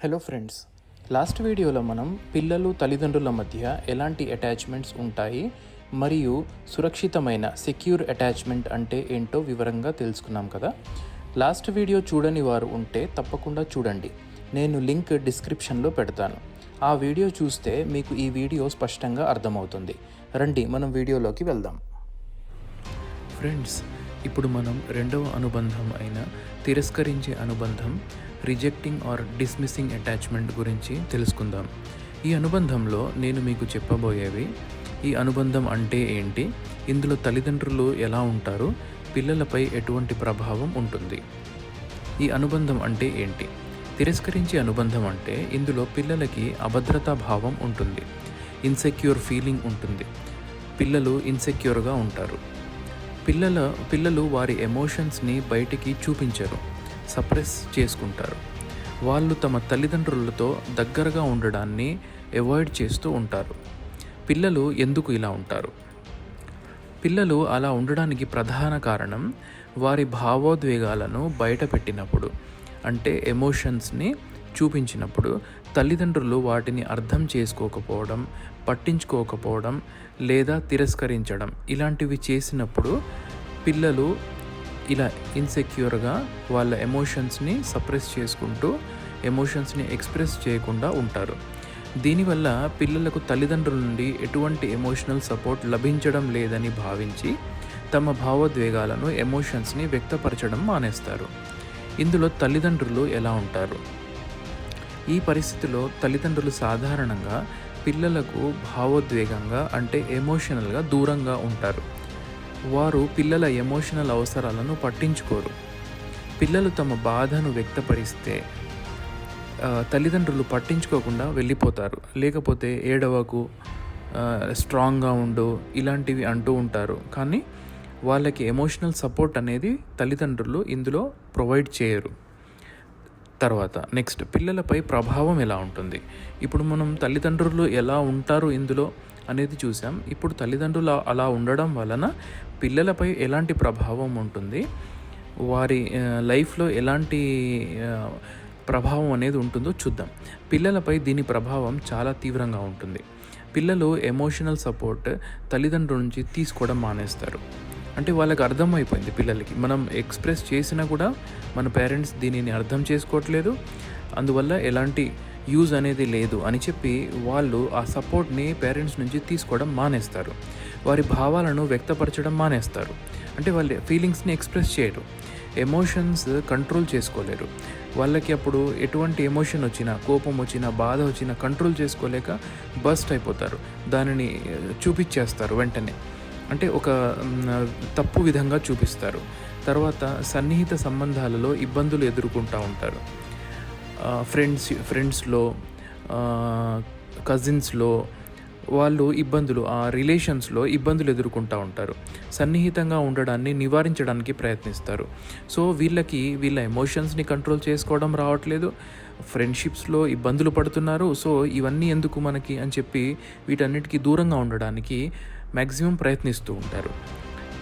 Hello friends last వీడియోలో మనం పిల్లలు తల్లిదండ్రుల మధ్య ఎలాంటి అటాచ్మెంట్స్ ఉంటాయి మరియు సురక్షితమైన సెక్యూర్ అటాచ్మెంట్ అంటే ఏంటో వివరంగా తెలుసుకున్నాం కదా? లాస్ట్ వీడియో చూడని వారు ఉంటే తప్పకుండా చూడండి. నేను లింక్ డిస్క్రిప్షన్లో పెడతాను. ఆ వీడియో చూస్తే మీకు ఈ వీడియో స్పష్టంగా అర్థమవుతుంది. రండి మనం వీడియోలోకి వెళ్దాం. ఫ్రెండ్స్ ఇప్పుడు మనం రెండవ అనుబంధం అయిన తిరస్కరించే అనుబంధం రిజెక్టింగ్ ఆర్ డిస్మిస్సింగ్ అటాచ్మెంట్ గురించి తెలుసుకుందాం. ఈ అనుబంధంలో నేను మీకు చెప్పబోయేవి ఈ అనుబంధం అంటే ఏంటి ఇందులో తల్లిదండ్రులు ఎలా ఉంటారు పిల్లలపై ఎటువంటి ప్రభావం ఉంటుంది. ఈ అనుబంధం అంటే ఏంటి? తిరస్కరించే అనుబంధం అంటే ఇందులో పిల్లలకి అభద్రతా భావం ఉంటుంది ఇన్సెక్యూర్ ఫీలింగ్ ఉంటుంది పిల్లలు ఇన్సెక్యూర్గా ఉంటారు. పిల్లల పిల్లలు వారి ఎమోషన్స్ని బయటికి చూపించరు సప్రెస్ చేసుకుంటారు. వాళ్ళు తమ తల్లిదండ్రులతో దగ్గరగా ఉండడాన్ని అవాయిడ్ చేస్తూ ఉంటారు. పిల్లలు ఎందుకు ఇలా ఉంటారు? పిల్లలు అలా ఉండడానికి ప్రధాన కారణం వారి భావోద్వేగాలను బయటపెట్టినప్పుడు అంటే ఎమోషన్స్ని చూపించినప్పుడు తల్లిదండ్రులు వాటిని అర్థం చేసుకోకపోవడం పట్టించుకోకపోవడం లేదా తిరస్కరించడం ఇలాంటివి చేసినప్పుడు పిల్లలు ఇలా ఇన్సెక్యూర్గా వాళ్ళ ఎమోషన్స్ని సప్రెస్ చేసుకుంటూ ఎమోషన్స్ని ఎక్స్ప్రెస్ చేయకుండా ఉంటారు. దీనివల్ల పిల్లలకు తల్లిదండ్రుల నుండి ఎటువంటి ఎమోషనల్ సపోర్ట్ లభించడం లేదని భావించి తమ భావోద్వేగాలను ఎమోషన్స్ని వ్యక్తపరచడం మానేస్తారు. ఇందులో తల్లిదండ్రులు ఎలా ఉంటారు? ఈ పరిస్థితిలో తల్లిదండ్రులు సాధారణంగా పిల్లలకు భావోద్వేగంగా అంటే ఎమోషనల్గా దూరంగా ఉంటారు. వారు పిల్లల ఎమోషనల్ అవసరాలను పట్టించుకోరు. పిల్లలు తమ బాధను వ్యక్తపరిస్తే తల్లిదండ్రులు పట్టించుకోకుండా వెళ్ళిపోతారు. లేకపోతే ఏడవకు స్ట్రాంగ్గా ఉండు ఇలాంటివి అంటూ ఉంటారు. కానీ వాళ్ళకి ఎమోషనల్ సపోర్ట్ అనేది తల్లిదండ్రులు ఇందులో ప్రొవైడ్ చేయరు. తర్వాత నెక్స్ట్ పిల్లలపై ప్రభావం ఎలా ఉంటుంది? ఇప్పుడు మనం తల్లిదండ్రులు ఎలా ఉంటారు ఇందులో అనేది చూసాం. ఇప్పుడు తల్లిదండ్రులు అలా ఉండడం వలన పిల్లలపై ఎలాంటి ప్రభావం ఉంటుంది? వారి లైఫ్లో ఎలాంటి ప్రభావం అనేది ఉంటుందో చూద్దాం. పిల్లలపై దీని ప్రభావం చాలా తీవ్రంగా ఉంటుంది. పిల్లలు ఎమోషనల్ సపోర్ట్ తల్లిదండ్రుల నుంచి తీసుకోవడం మానేస్తారు. అంటే వాళ్ళకి అర్థమైపోయింది పిల్లలకి. మనం ఎక్స్ప్రెస్ చేసినా కూడా మన పేరెంట్స్ దీనిని అర్థం చేసుకోవట్లేదు. అందువల్ల ఎలాంటి యూజ్ అనేది లేదు అని చెప్పి వాళ్ళు ఆ సపోర్ట్ని పేరెంట్స్ నుంచి తీసుకోవడం మానేస్తారు. వారి భావాలను వ్యక్తపరచడం మానేస్తారు. అంటే వాళ్ళ ఫీలింగ్స్ని ఎక్స్ప్రెస్ చేయరు. ఎమోషన్స్ కంట్రోల్ చేసుకోలేరు. వాళ్ళకి అప్పుడు ఎటువంటి ఎమోషన్ వచ్చినా కోపం వచ్చినా బాధ వచ్చినా కంట్రోల్ చేసుకోలేక బస్ట్ అయిపోతారు. దానిని చూపించేస్తారు వెంటనే. అంటే ఒక తప్పు విధంగా చూపిస్తారు. తర్వాత సన్నిహిత సంబంధాలలో ఇబ్బందులు ఎదుర్కొంటూ ఉంటారు. ఫ్రెండ్స్ ఫ్రెండ్స్లో కజిన్స్లో వాళ్ళు ఇబ్బందులు ఆ రిలేషన్స్లో ఇబ్బందులు ఎదుర్కొంటూ ఉంటారు. సన్నిహితంగా ఉండడాన్ని నివారించడానికి ప్రయత్నిస్తారు. సో వీళ్ళకి వీళ్ళ ఎమోషన్స్ని కంట్రోల్ చేసుకోవడం రావట్లేదు. ఫ్రెండ్షిప్స్లో ఇబ్బందులు పడుతున్నారు. సో ఇవన్నీ ఎందుకు మనకి అని చెప్పి వీటన్నిటికీ దూరంగా ఉండడానికి మ్యాక్సిమం ప్రయత్నిస్తూ ఉంటారు.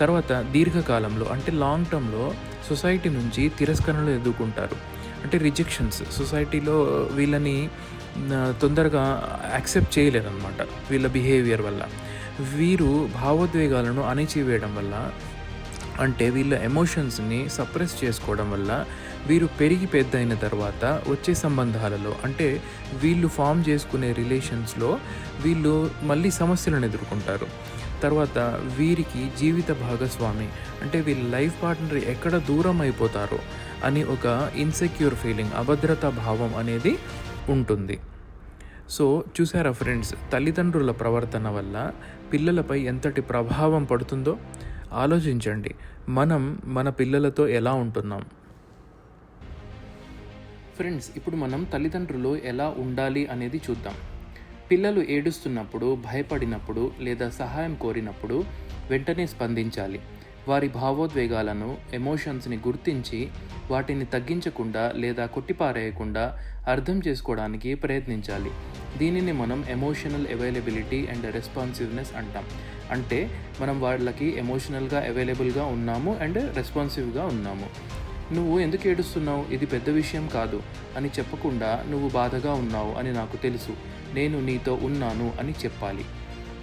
తర్వాత దీర్ఘకాలంలో అంటే లాంగ్ టర్మ్లో సొసైటీ నుంచి తిరస్కరణలు ఎదుర్కొంటారు. అంటే రిజెక్షన్స్ సొసైటీలో వీళ్ళని తొందరగా యాక్సెప్ట్ చేయలేరు వీళ్ళ బిహేవియర్ వల్ల. వీరు భావోద్వేగాలను అణిచివేయడం వల్ల అంటే వీళ్ళ ఎమోషన్స్ని సప్రెస్ చేసుకోవడం వల్ల వీరు పెరిగి పెద్ద అయిన తర్వాత వచ్చే సంబంధాలలో అంటే వీళ్ళు ఫామ్ చేసుకునే రిలేషన్స్లో వీళ్ళు మళ్ళీ సమస్యలను ఎదుర్కొంటారు. తర్వాత వీరికి జీవిత భాగస్వామి. అంటే వీళ్ళ లైఫ్ పార్ట్నర్ ఎక్కడ దూరం అయిపోతారో అని ఒక ఇన్సెక్యూర్ ఫీలింగ్ అభద్రతా భావం అనేది ఉంటుంది. సో చూసారా ఫ్రెండ్స్ తల్లిదండ్రుల ప్రవర్తన వల్ల పిల్లలపై ఎంతటి ప్రభావం పడుతుందో? ఆలోచించండి మనం మన పిల్లలతో ఎలా ఉంటున్నాం? ఫ్రెండ్స్ ఇప్పుడు మనం తల్లిదండ్రులు ఎలా ఉండాలి అనేది చూద్దాం. పిల్లలు ఏడుస్తున్నప్పుడు భయపడినప్పుడు లేదా సహాయం కోరినప్పుడు వెంటనే స్పందించాలి. వారి భావోద్వేగాలను ఎమోషన్స్ని గుర్తించి వాటిని తగ్గించకుండా లేదా కొట్టిపారేయకుండా అర్థం చేసుకోవడానికి ప్రయత్నించాలి. దీనిని మనం ఎమోషనల్ అవైలబిలిటీ అండ్ రెస్పాన్సివ్నెస్ అంటాం. అంటే మనం వాళ్ళకి ఎమోషనల్గా అవైలబుల్గా ఉన్నాము అండ్ రెస్పాన్సివ్గా ఉన్నాము. నువ్వు ఎందుకు ఏడుస్తున్నావు? ఇది పెద్ద విషయం కాదు. అని చెప్పకుండా నువ్వు బాధగా ఉన్నావు అని నాకు తెలుసు. నేను నీతో ఉన్నాను అని చెప్పాలి.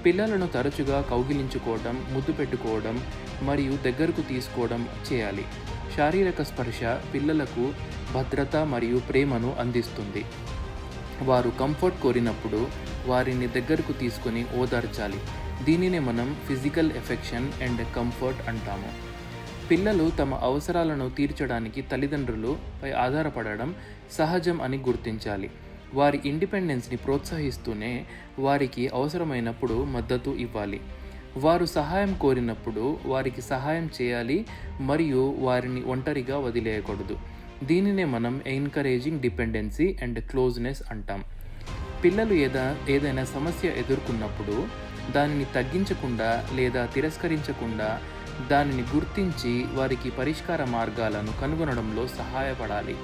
పిల్లలను తరచుగా కౌగిలించుకోవడం ముద్దు పెట్టుకోవడం మరియు దగ్గరకు తీసుకోవడం చేయాలి. శారీరక స్పర్శ పిల్లలకు భద్రత మరియు ప్రేమను అందిస్తుంది. వారు కంఫర్ట్ కోరినప్పుడు వారిని దగ్గరకు తీసుకొని ఓదార్చాలి. దీనినే మనం ఫిజికల్ ఎఫెక్షన్ అండ్ కంఫర్ట్ అంటాము. పిల్లలు తమ అవసరాలను తీర్చడానికి తల్లిదండ్రులపై ఆధారపడడం సహజం అని గుర్తించాలి. వారి ఇండిపెండెన్స్ని ప్రోత్సహిస్తూనే వారికి అవసరమైనప్పుడు మద్దతు ఇవ్వాలి. వారు సహాయం కోరినప్పుడు వారికి సహాయం చేయాలి మరియు వారిని ఒంటరిగా వదిలేయకూడదు. దీనినే మనం ఎన్కరేజింగ్ డిపెండెన్సీ అండ్ క్లోజ్నెస్ అంటాం. పిల్లలు ఏదా ఏదైనా సమస్య ఎదుర్కొన్నప్పుడు దానిని తగ్గించకుండా లేదా తిరస్కరించకుండా దానిని గుర్తించి వారికి పరిష్కార మార్గాలను కనుగొనడంలో సహాయపడాలి.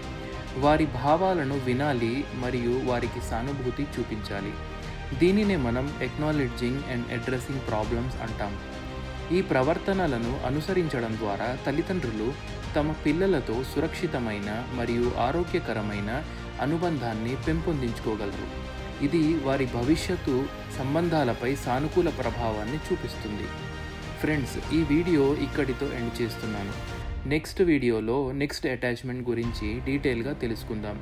వారి భావాలను వినాలి మరియు వారికి సానుభూతి చూపించాలి. దీనినే మనం ఎక్నాలెడ్జింగ్ అండ్ అడ్రస్సింగ్ ప్రాబ్లమ్స్ అంటాం. ఈ ప్రవర్తనలను అనుసరించడం ద్వారా తల్లిదండ్రులు తమ పిల్లలతో సురక్షితమైన మరియు ఆరోగ్యకరమైన అనుబంధాన్ని పెంపొందించుకోగలరు. ఇది వారి భవిష్యత్తు సంబంధాలపై సానుకూల ప్రభావాన్ని చూపిస్తుంది. ఫ్రెండ్స్ ఈ వీడియో ఇక్కడితో ఎండ్ చేస్తున్నాను. నెక్స్ట్ వీడియోలో నెక్స్ట్ అటాచ్మెంట్ గురించి డీటెయిల్గా తెలుసుకుందాం.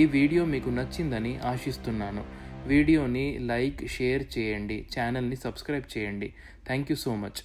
ఈ వీడియో మీకు నచ్చిందని ఆశిస్తున్నాను. వీడియోని లైక్ షేర్ చేయండి. ఛానల్ని సబ్స్క్రైబ్ చేయండి. Thank you so much.